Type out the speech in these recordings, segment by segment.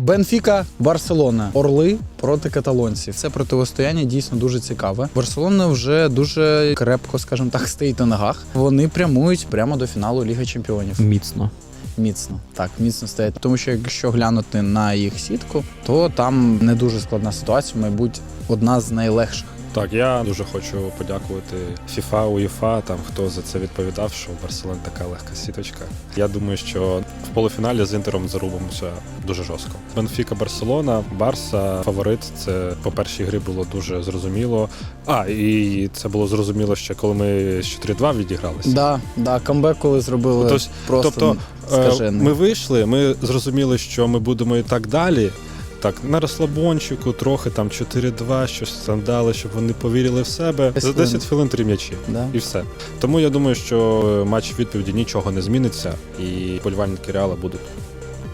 Бенфіка, Барселона, Орли проти каталонців. Це протистояння дійсно дуже цікаве. Барселона вже дуже крепко, скажімо так, стоїть на ногах. Вони прямують прямо до фіналу Ліги Чемпіонів. Міцно. Міцно так, міцно стоять. Тому що якщо глянути на їх сітку, то там не дуже складна ситуація, мабуть, одна з найлегших. Так, я дуже хочу подякувати FIFA, UEFA, там хто за це відповідав, що у Барселони така легка сіточка. Я думаю, що в полуфіналі з Інтером зарубимося дуже жорстко. Бенфіка, Барселона, Барса, фаворит. Це по першій грі було дуже зрозуміло. А і це було зрозуміло ще коли ми з 4-2 відігралися. Да, да, камбек, коли зробили Тобто, просто тобто е, скажений. ми вийшли, ми зрозуміли, що ми будемо і так далі. Так, на розслабончику, трохи там 4-2, щось там дали, щоб вони повірили в себе. За 10 хвилин. три м'ячі. Да. І все. Тому я думаю, що матч відповіді нічого не зміниться, і болівальники Реала будуть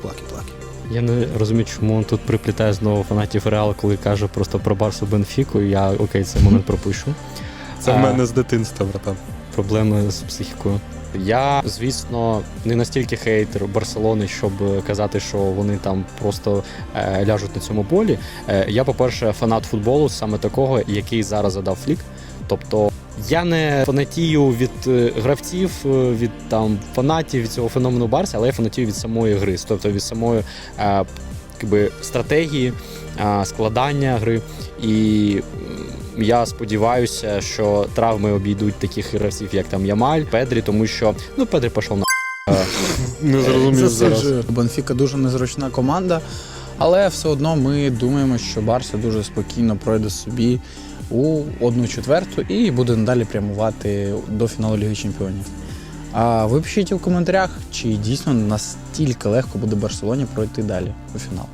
плаки-плаки. Я не розумію, чому він тут приплітає знову фанатів Реала, коли каже просто про Барсу Бенфіку. Я окей, цей момент пропущу. Це в мене з дитинства, братан. проблеми з психікою. Я, звісно, не настільки хейтер Барселони, щоб казати, що вони там просто е, ляжуть на цьому полі. Е, я, по-перше, фанат футболу, саме такого, який зараз задав флік. Тобто я не фанатію від е, гравців, від там фанатів від цього феномену Барса, але я фанатію від самої гри, тобто від самої е, стратегії, е, складання гри. І я сподіваюся, що травми обійдуть таких гравців, як там Ямаль, Педрі, тому що ну Педрі пішов на Е, Не зрозумів зараз. Бенфіка дуже незручна команда, але все одно ми думаємо, що Барса дуже спокійно пройде собі у одну четверту і буде надалі прямувати до фіналу Ліги Чемпіонів. А ви пишіть у коментарях, чи дійсно настільки легко буде Барселоні пройти далі у фінал.